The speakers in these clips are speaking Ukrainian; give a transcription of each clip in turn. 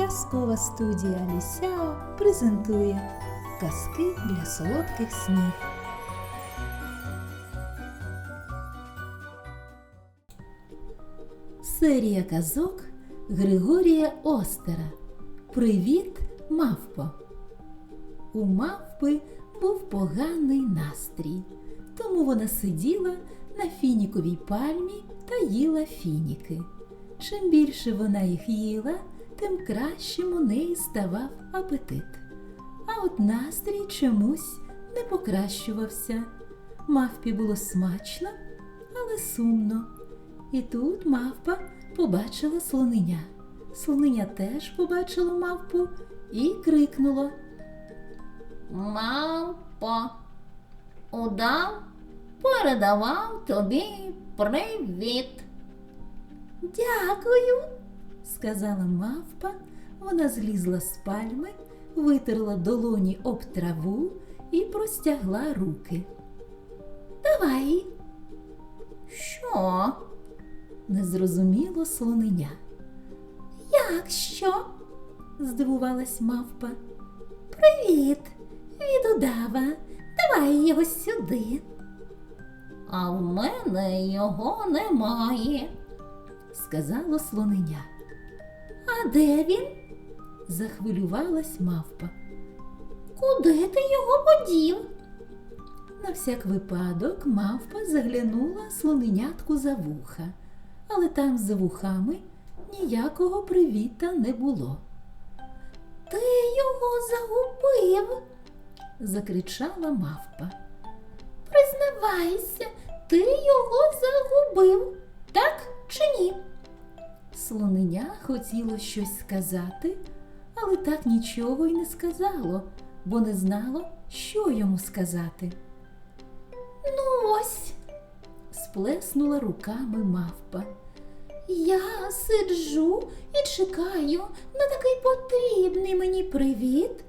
Казкова студія Лісяо презентує казки для солодких снів. Серія казок Григорія Остера. Привіт, мавпо! У мавпи був поганий настрій, тому вона сиділа на фініковій пальмі та їла фініки. Чим більше вона їх їла, тим кращим у неї ставав апетит. А от настрій чомусь не покращувався. Мавпі було смачно, але сумно. І тут мавпа побачила слонення. Слонення теж побачило мавпу і крикнуло. Мавпо, удав передавав тобі привіт. Дякую, сказала мавпа. Вона злізла з пальми, витерла долоні об траву і простягла руки. Давай, Що? незрозуміло слонення. Як що? здивувалась мавпа. Привіт, від удава. Давай його сюди. А в мене його немає. сказало слонення. Де він? захвилювалась мавпа. Куди ти його подів? На всяк випадок мавпа заглянула слоненятку за вуха, але там за вухами ніякого привіта не було. Ти його загубив, закричала мавпа. Признавайся, ти його загубив, так чи ні? Слоненя хотіло щось сказати, але так нічого й не сказало, бо не знало, що йому сказати. Ну ось, сплеснула руками мавпа. Я сиджу і чекаю на такий потрібний мені привіт,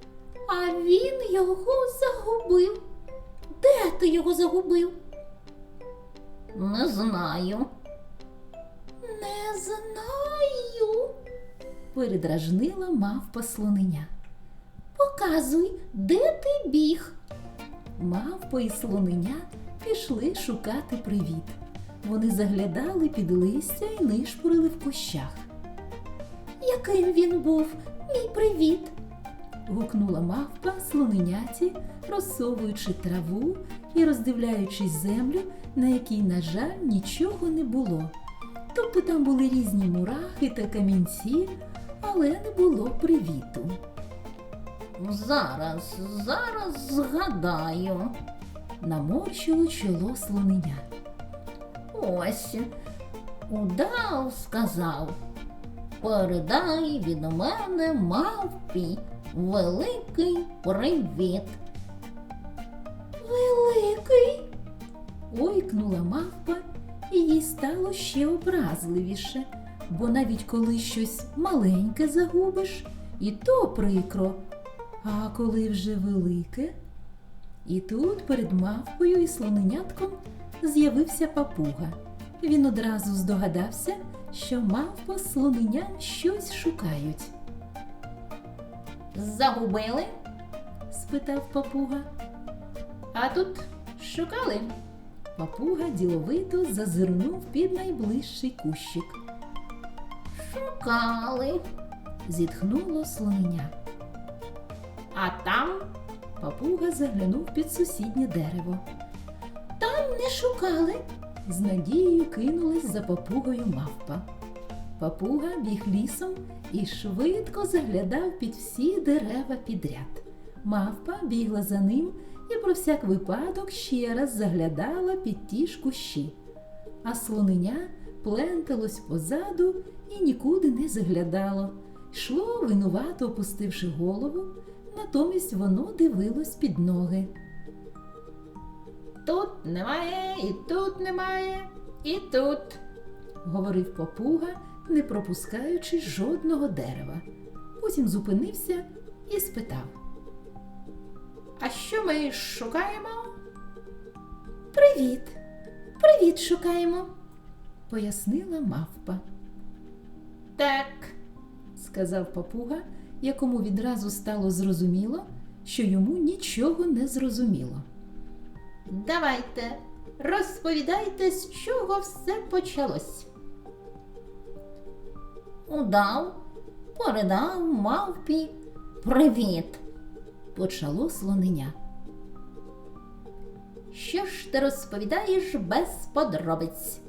а він його загубив. Де ти його загубив? Не знаю. Передражнила мавпа слоненя. Показуй, де ти біг. Мавпа і слоненя пішли шукати привіт. Вони заглядали під листя і нишпорили в кущах. Яким він був, мій привіт? гукнула мавпа слоненяті, розсовуючи траву і роздивляючись землю, на якій, на жаль, нічого не було. Тобто там були різні мурахи та камінці, але не було привіту. Зараз, зараз згадаю. Наморщило чоло слоненя. Ось удав сказав. Передай від мене мавпі великий привіт. Великий. ойкнула мавпа, і їй стало ще образливіше, бо навіть коли щось маленьке загубиш, і то прикро. А коли вже велике. І тут перед мавпою і слоненятком з'явився папуга. Він одразу здогадався, що мавпа слоненям щось шукають. Загубили? спитав папуга. А тут шукали? Папуга діловито зазирнув під найближчий кущик. Шукали. Зітхнуло слонення. А там Папуга заглянув під сусіднє дерево. Там не шукали. З надією кинулась за папугою мавпа. Папуга біг лісом і швидко заглядав під всі дерева підряд. Мавпа бігла за ним і про всяк випадок ще раз заглядала під ті ж кущі. А слоненя пленталось позаду і нікуди не заглядало. Йшло, винувато опустивши голову, натомість воно дивилось під ноги. тут немає, і тут немає, і тут. говорив папуга, не пропускаючи жодного дерева. Потім зупинився і спитав. А що ми шукаємо? Привіт! Привіт шукаємо, пояснила мавпа. Так, сказав папуга, якому відразу стало зрозуміло, що йому нічого не зрозуміло. Давайте, розповідайте, з чого все почалось. Удав, передав мавпі привіт, почало слоненя. Що ж ти розповідаєш без подробиць?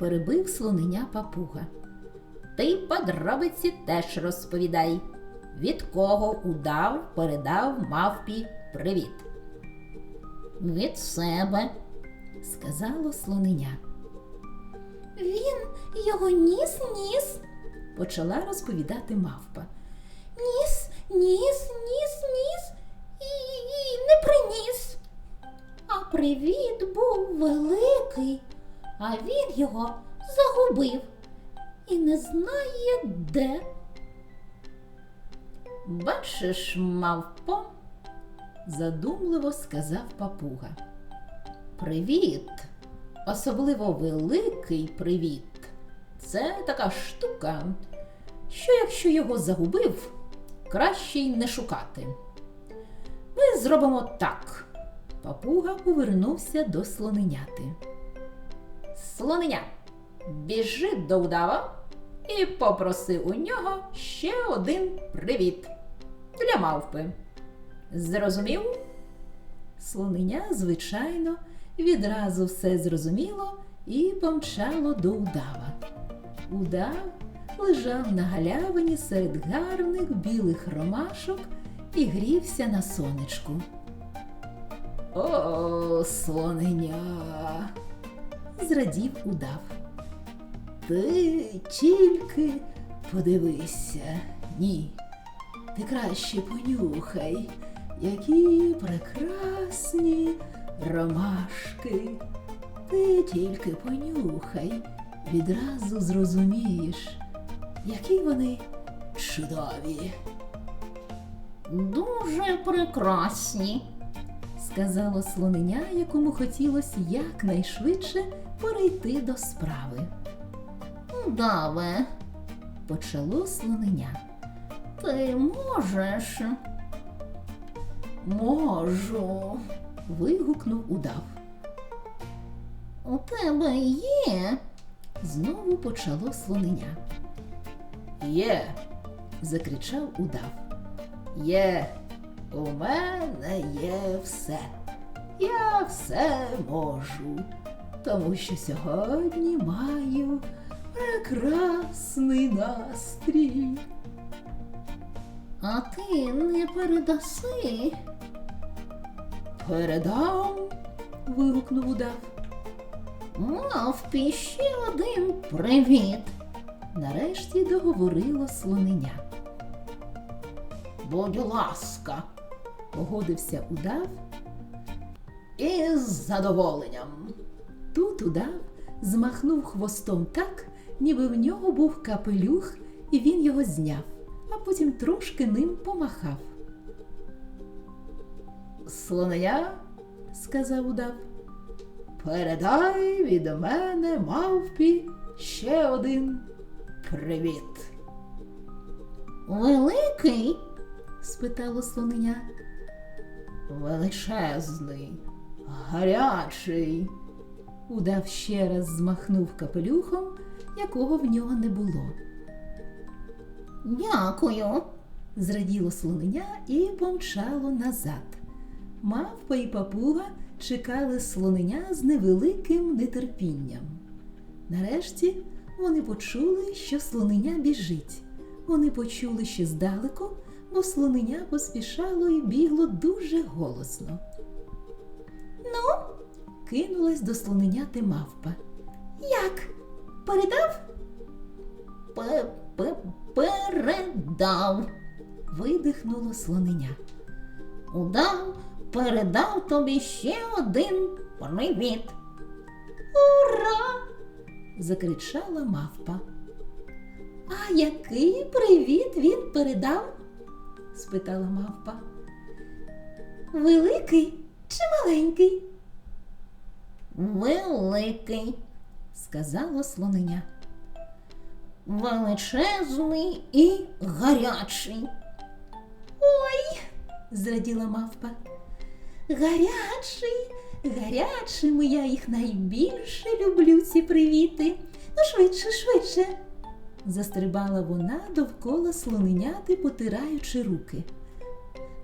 Перебив слоненя папуга. Ти подробиці теж розповідай. Від кого удав, передав мавпі привіт. Від себе, сказало слоненя. Він його ніс ніс, почала розповідати мавпа. Ніс, ніс, ніс, ніс і, і не приніс. А привіт був великий, а він його загубив і не знає де. Бачиш, мавпо, задумливо сказав папуга. привіт, особливо великий привіт. Це така штука, що якщо його загубив, краще й не шукати. Ми зробимо так. Папуга повернувся до слоненяти. Слоненя, біжи до удава і попроси у нього ще один привіт для мавпи. Зрозумів? Слоненя, звичайно, відразу все зрозуміло і помчало до удава. Удав лежав на галявині серед гарних білих ромашок і грівся на сонечку. О, слоненя, зрадів удав. Ти тільки подивися, ні. Ти краще понюхай, які прекрасні ромашки. Ти тільки понюхай, відразу зрозумієш, які вони чудові. Дуже прекрасні. сказало слоненя, якому хотілося якнайшвидше перейти до справи. Даве, Почало слоненя. ти можеш. Можу. вигукнув удав. У тебе є. Знову почало слоненя. Є, Закричав удав. є. У мене є все. Я все можу, тому що сьогодні маю прекрасний настрій. А ти не передаси. Передам. вигукнув удав. Мавпі ще один привіт. Нарешті договорило слоненя. Будь ласка, Погодився удав. із задоволенням. Тут удав змахнув хвостом так, ніби в нього був капелюх, і він його зняв, а потім трошки ним помахав. Слоненя, Сказав удав. передай від мене мавпі ще один привіт. Великий, спитало слоненя. величезний, гарячий. Удав ще раз змахнув капелюхом, якого в нього не було. Дякую. Зраділо слоненя і помчало назад. Мавпа і папуга чекали слоненя з невеликим нетерпінням. Нарешті вони почули, що слоненя біжить. Вони почули ще здалеку, бо слоненя поспішало і бігло дуже голосно. Ну, кинулась до слоненяти мавпа. Як? Передав? Передав. видихнуло слоненя. Удав, передав тобі ще один привіт. Ура! закричала мавпа. А який привіт він передав? спитала мавпа. Великий чи маленький? Великий. сказало слоненя. величезний і гарячий. Ой, зраділа мавпа. Гарячий, гарячими я їх найбільше люблю ці привіти. Ну, швидше, швидше. Застрибала вона довкола слоненяти, потираючи руки.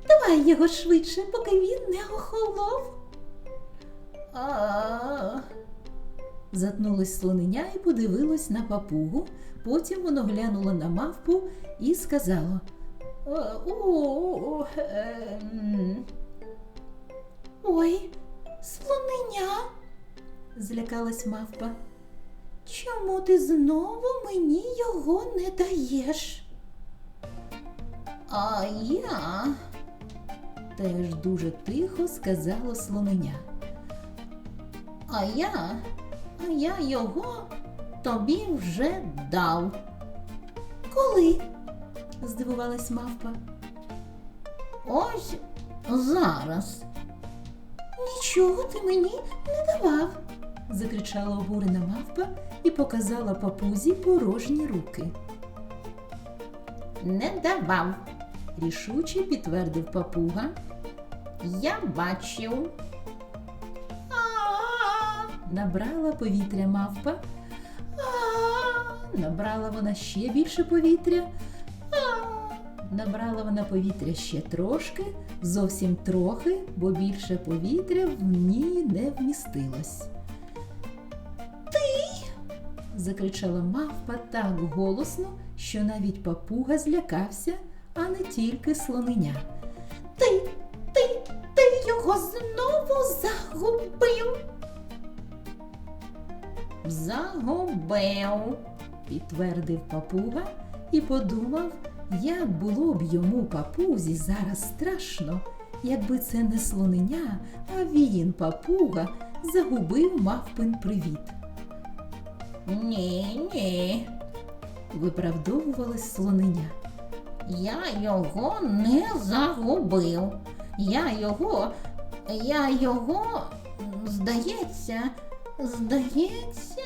Давай його швидше, поки він не охолов. А. Затнулось слоненя і подивилось на папугу. Потім воно глянуло на мавпу і сказало. «Е, ем». Ой, слоненя, злякалась мавпа. Чому ти знову мені його не даєш? А я теж дуже тихо сказало слоненя. А я, а я його тобі вже дав. Коли? здивувалась мавпа. Ось зараз. Нічого ти мені не давав, закричала обурена мавпа і показала папузі порожні руки. Не давав, рішуче підтвердив папуга. Я бачив. Набрала повітря мавпа. А-а-а, Набрала вона ще більше повітря. А-а-а, Набрала вона повітря ще трошки, зовсім трохи, бо більше повітря в ній не вмістилось. Ти. закричала мавпа так голосно, що навіть папуга злякався, а не тільки слоненя. Ти, ти, ти його знову загубив. Загубив, підтвердив папуга і подумав, як було б йому папузі зараз страшно, якби це не слоненя, а він, папуга, загубив мавпин привіт. Ні, ні, виправдовувалась слоненя. Я його не загубив. Я його, я його, здається, здається.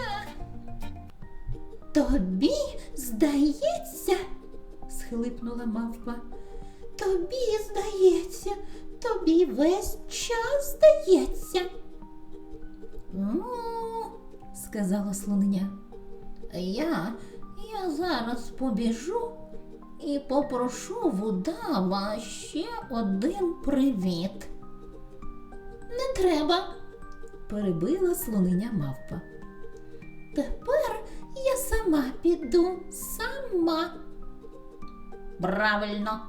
Тобі здається, схлипнула мавпа. Тобі здається, тобі весь час здається. Ну, сказала слоненя. Я, я зараз побіжу і попрошу вудава ще один привіт. Не треба, перебила слоненя мавпа. Тепер я сама піду, сама. Правильно,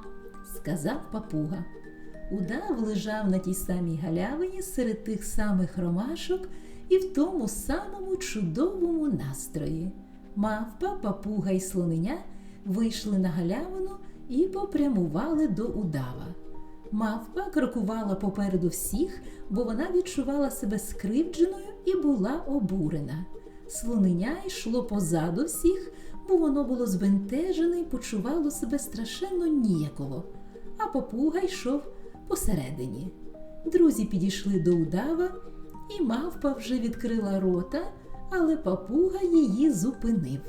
сказав папуга. Удав лежав на тій самій галявині серед тих самих ромашок і в тому самому чудовому настрої. Мавпа, папуга і слоненя вийшли на галявину і попрямували до удава. Мавпа крокувала попереду всіх, бо вона відчувала себе скривдженою і була обурена. Слоненя йшло позаду всіх, бо воно було збентежене і почувало себе страшенно ніяково, а папуга йшов посередині. Друзі підійшли до удава, і мавпа вже відкрила рота, але папуга її зупинив.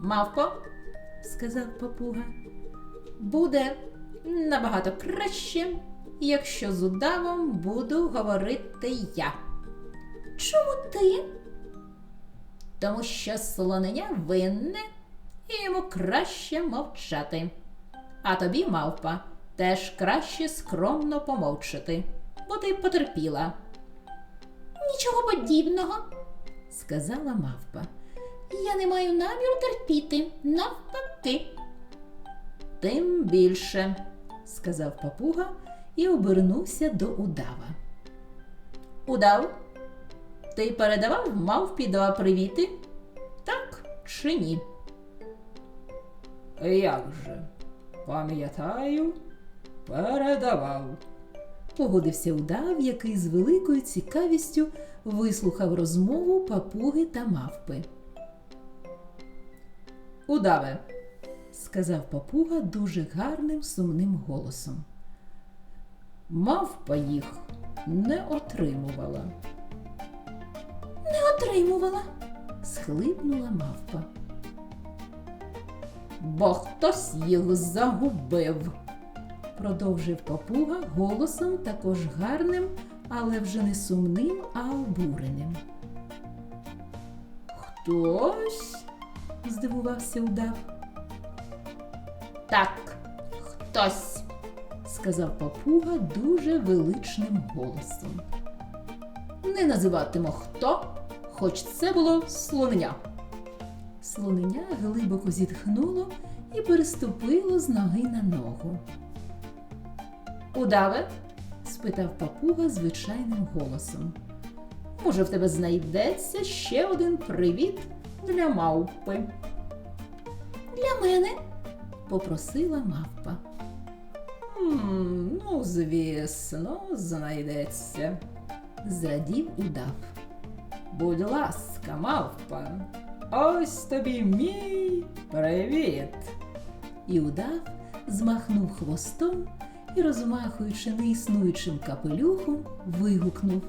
Мавпо, сказав папуга, буде набагато краще, якщо з удавом буду говорити я. Чому ти? Тому що слоненя винне і йому краще мовчати. А тобі, мавпа, теж краще скромно помовчати, бо ти потерпіла. Нічого подібного, сказала мавпа. Я не маю наміру терпіти, навпаки. Тим більше, сказав папуга і обернувся до удава. Удав, ти передавав мавпі два привіти? Так чи ні? Як же? Пам'ятаю, передавав. Погодився удав, який з великою цікавістю вислухав розмову папуги та мавпи. Удаве, сказав папуга дуже гарним сумним голосом. мавпа їх не отримувала. Не отримувала, схлипнула мавпа. бо хтось їх загубив. Продовжив папуга голосом також гарним, але вже не сумним, а обуреним. Хтось? здивувався удав. Так, хтось, сказав папуга дуже величним голосом. Не називатиму хто, хоч це було слонення. Слонення глибоко зітхнуло і переступило з ноги на ногу. Удаве? спитав папуга звичайним голосом. Може, в тебе знайдеться ще один привіт для мавпи. Для мене, попросила мавпа. «М, ну, звісно, знайдеться, зрадів удав. Будь ласка, мавпа, ось тобі мій привіт. І удав змахнув хвостом і, розмахуючи неіснуючим капелюхом, вигукнув.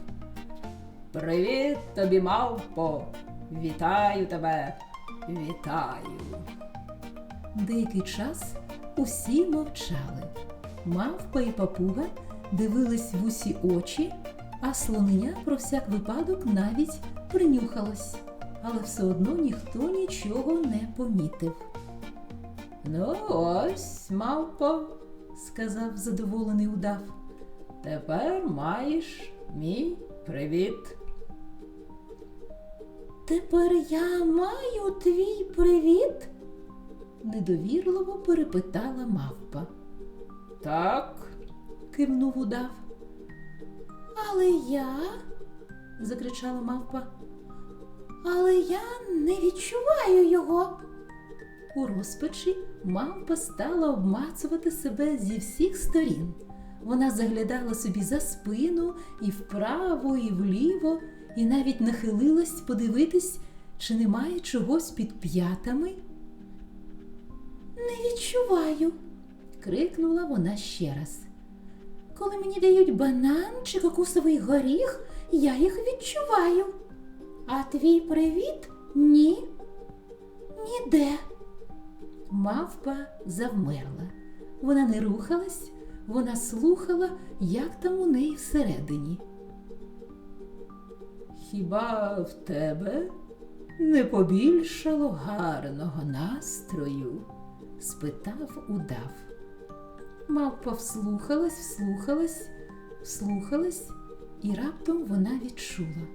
Привіт тобі, мавпо! Вітаю тебе! Вітаю! Деякий час усі мовчали. Мавпа і папуга дивились в усі очі, а слонення про всяк випадок навіть принюхалось, але все одно ніхто нічого не помітив. Ну, ось, мавпо, сказав задоволений удав. Тепер маєш мій привіт. Тепер я маю твій привіт? Недовірливо перепитала мавпа. Так, кивнув удав. Але я, закричала мавпа. Але я не відчуваю його. У розпачі мавпа стала обмацувати себе зі всіх сторін. Вона заглядала собі за спину і вправо, і вліво, і навіть нахилилась подивитись, чи немає чогось під п'ятами. Не відчуваю, крикнула вона ще раз. Коли мені дають банан чи кокосовий горіх, я їх відчуваю. А твій привіт ні. Ніде. Мавпа завмерла. Вона не рухалась, вона слухала, як там у неї всередині. Хіба в тебе не побільшало гарного настрою? Спитав удав. Мавпа вслухалась, вслухалась, вслухалась, і раптом вона відчула.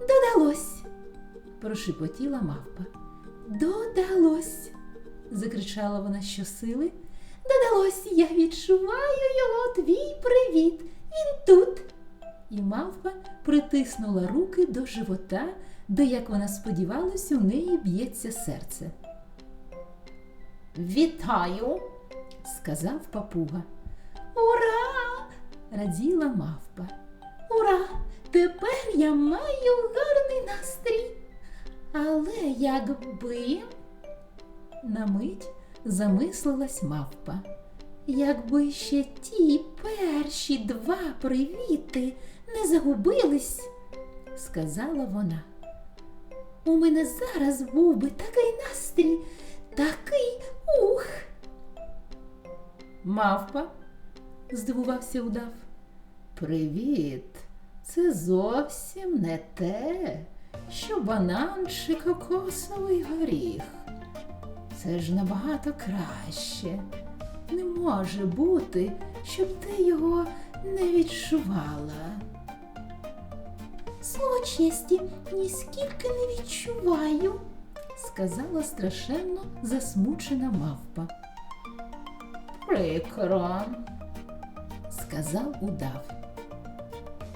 Додалось, прошепотіла мавпа. Додалось, закричала вона щосили. Додалось, я відчуваю його твій привіт. Він тут. І мавпа притиснула руки до живота, де, як вона сподівалась, у неї б'ється серце. Вітаю, сказав папуга. Ура! раділа мавпа. Ура! Тепер я маю гарний настрій. Але якби на мить замислилась мавпа. Якби ще ті перші два привіти не загубились, сказала вона. У мене зараз був би такий настрій, такий ух. Мавпа, здивувався удав. Привіт, це зовсім не те, що банан чи кокосовий горіх. Це ж набагато краще. Не може бути, щоб ти його не відчувала. Слово ніскільки не відчуваю, сказала страшенно засмучена мавпа. Прикро, сказав удав.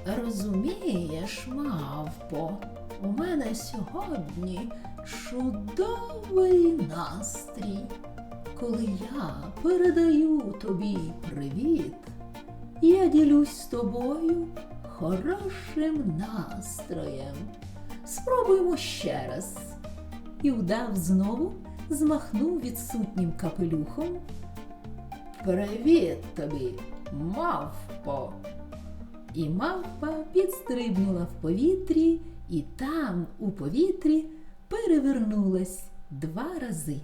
Розумієш, мавпо, у мене сьогодні чудовий настрій. Коли я передаю тобі привіт, я ділюсь з тобою хорошим настроєм. Спробуємо ще раз. І вдав знову змахнув відсутнім капелюхом. Привіт тобі, мавпо! І мавпа підстрибнула в повітрі і там, у повітрі, перевернулась два рази.